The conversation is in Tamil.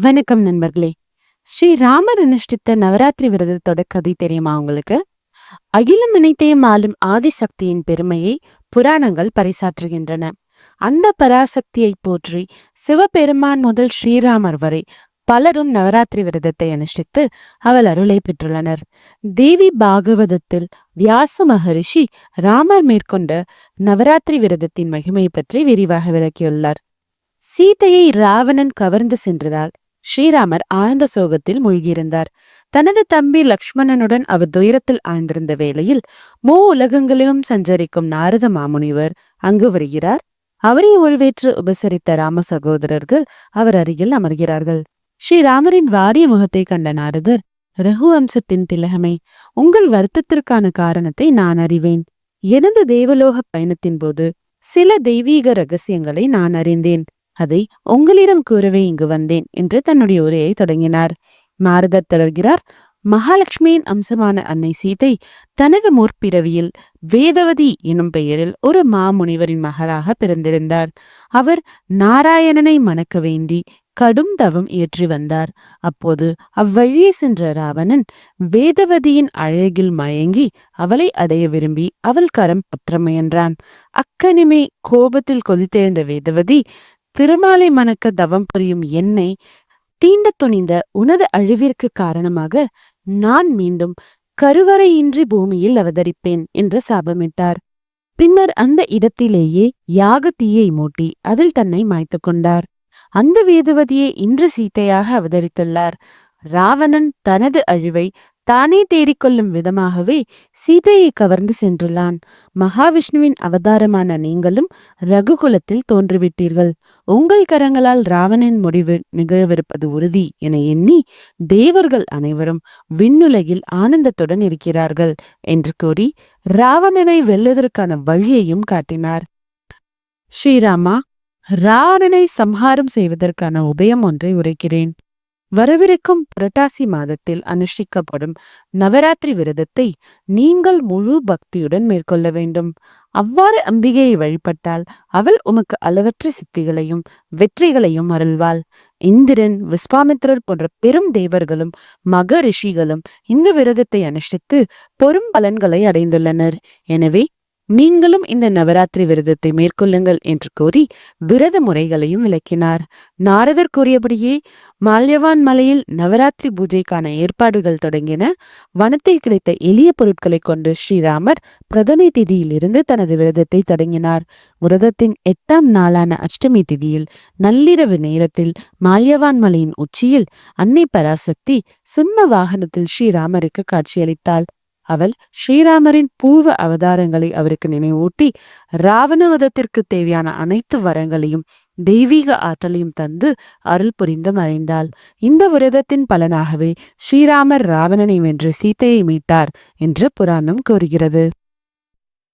வணக்கம் நண்பர்களே. ஸ்ரீ ராமர் அனுஷ்டித்த நவராத்திரி விரதத்தோட கதை தெரியுமா உங்களுக்கு? அகிலம் இணைத்தையும் ஆளும் ஆதிசக்தியின் பெருமையை புராணங்கள் பறைசாற்றுகின்றன. அந்த பராசக்தியை போற்றி சிவபெருமான் முதல் ஸ்ரீராமர் வரை பலரும் நவராத்திரி விரதத்தை அனுஷ்டித்து அவள் அருளை பெற்றுள்ளனர். தேவி பாகவதத்தில் வியாச மகரிஷி ராமர் மேற்கொண்ட நவராத்திரி விரதத்தின் மகிமை பற்றி விரிவாக விளக்கியுள்ளார். சீதையை ராவணன் கவர்ந்து சென்றதால் ஸ்ரீராமர் ஆழ்ந்த சோகத்தில் மூழ்கியிருந்தார். தனது தம்பி லக்ஷ்மணனுடன் அவர் துயரத்தில் ஆழ்ந்திருந்த வேளையில் மூ உலகங்களிலும் சஞ்சரிக்கும் நாரத மாமுனிவர் அங்கு வருகிறார். அவரை உள்வேற்று உபசரித்த ராம சகோதரர்கள் அவர் அருகில் அமர்கிறார்கள். ஸ்ரீராமரின் வாரிய முகத்தை கண்ட நாரதர் ரகு அம்சத்தின் திலகமே உங்கள் வருத்தத்திற்கான காரணத்தை நான் அறிவேன். எனது தேவலோக பயணத்தின் போது சில தெய்வீக ரகசியங்களை நான் அறிந்தேன். அதை உங்களிடம் கூறவே இங்கு வந்தேன் என்று தன்னுடைய உரையை தொடங்கினார். நாரதர் தொடர்கிறார். மகாலட்சுமியின் அம்சமான அன்னை சீதை தனது முற்பிறவியில் வேதவதி எனும் பெயரில் ஒரு மாமுனிவரின் மகளாக பிறந்திருந்தார். அவர் நாராயணனை மணக்க வேண்டி கடும் தவம் இயற்றி வந்தார். அப்போது அவ்வழியே சென்ற ராவணன் வேதவதியின் அழகில் மயங்கி அவளை அடைய விரும்பி அவள் கரம் பற்ற முயன்றான். அக்கனிமே கோபத்தில் கொதித்தெழுந்த வேதவதி திருமாலை மணக்க தவம் புரியும் என்னை தீண்ட துணிந்த உனது அழிவிற்கு காரணமாக நான் மீண்டும் கருவறையின்றி பூமியில் அவதரிப்பேன் என்று சாபமிட்டார். பின்னர் அந்த இடத்திலேயே யாக தீயை மூட்டி அதில் தன்னை மாய்த்து கொண்டார். அந்த வேதவதியை இன்று சீத்தையாக அவதரித்துள்ளார். ராவணன் தனது அழிவை தானே தேடிக்கொள்ளும் விதமாகவே சீதையை கவர்ந்து சென்றுள்ளான். மகாவிஷ்ணுவின் அவதாரமான நீங்களும் ரகுகுலத்தில் தோன்றிவிட்டீர்கள். உங்கள் கரங்களால் ராவணன் முடிவு நிகழவிருப்பது உறுதி என எண்ணி தேவர்கள் அனைவரும் விண்ணுலகில் ஆனந்தத்துடன் இருக்கிறார்கள் என்று கூறி ராவணனை வெல்லுவதற்கான வழியையும் காட்டினார். ஸ்ரீராமா ராவணனை சம்ஹாரம் செய்வதற்கான உபயம் ஒன்றை உரைக்கிறேன். வரவிருக்கும் புரட்டாசி மாதத்தில் அனுஷ்டிக்கப்படும் நவராத்திரி விரதத்தை நீங்கள் முழு பக்தியுடன் மேற்கொள்ள வேண்டும். அவ்வாறு அம்பிகையை வழிபட்டால் அவள் உமக்கு அளவற்ற சித்திகளையும் வெற்றிகளையும் அருள்வாள். இந்திரன் விஸ்வாமித்திரர் போன்ற பெரும் தேவர்களும் மக ரிஷிகளும் இந்த விரதத்தை அனுஷ்டித்து பெரும் பலன்களை அடைந்துள்ளனர். எனவே நீங்களும் இந்த நவராத்திரி விரதத்தை மேற்கொள்ளுங்கள் என்று கூறி விரத முறைகளையும் விளக்கினார். நாரதர் கூறியபடியே மால்யவான் மலையில் நவராத்திரி பூஜைக்கான ஏற்பாடுகள் தொடங்கின. வனத்தில் கிடைத்த எளிய பொருட்களை கொண்டு ஸ்ரீராமர் பிரதமை திதியிலிருந்து தனது விரதத்தை தொடங்கினார். விரதத்தின் எட்டாம் நாளான அஷ்டமி திதியில் நள்ளிரவு நேரத்தில் மால்யவான் மலையின் உச்சியில் அன்னை பராசக்தி சிம்ம வாகனத்தில் ஸ்ரீராமருக்கு காட்சியளித்தாள். அவள் ஸ்ரீராமரின் பூர்வ அவதாரங்களை அவருக்கு நினைவூட்டி ராவணவதத்திற்கு தேவையான அனைத்து வரங்களையும் தெய்வீக ஆற்றலையும் தந்து அருள் புரிந்து மறைந்தாள் இந்த விரதத்தின் பலனாகவே ஸ்ரீராமர் ராவணனை வென்று சீத்தையை மீட்டார் என்று புராணம் கூறுகிறது.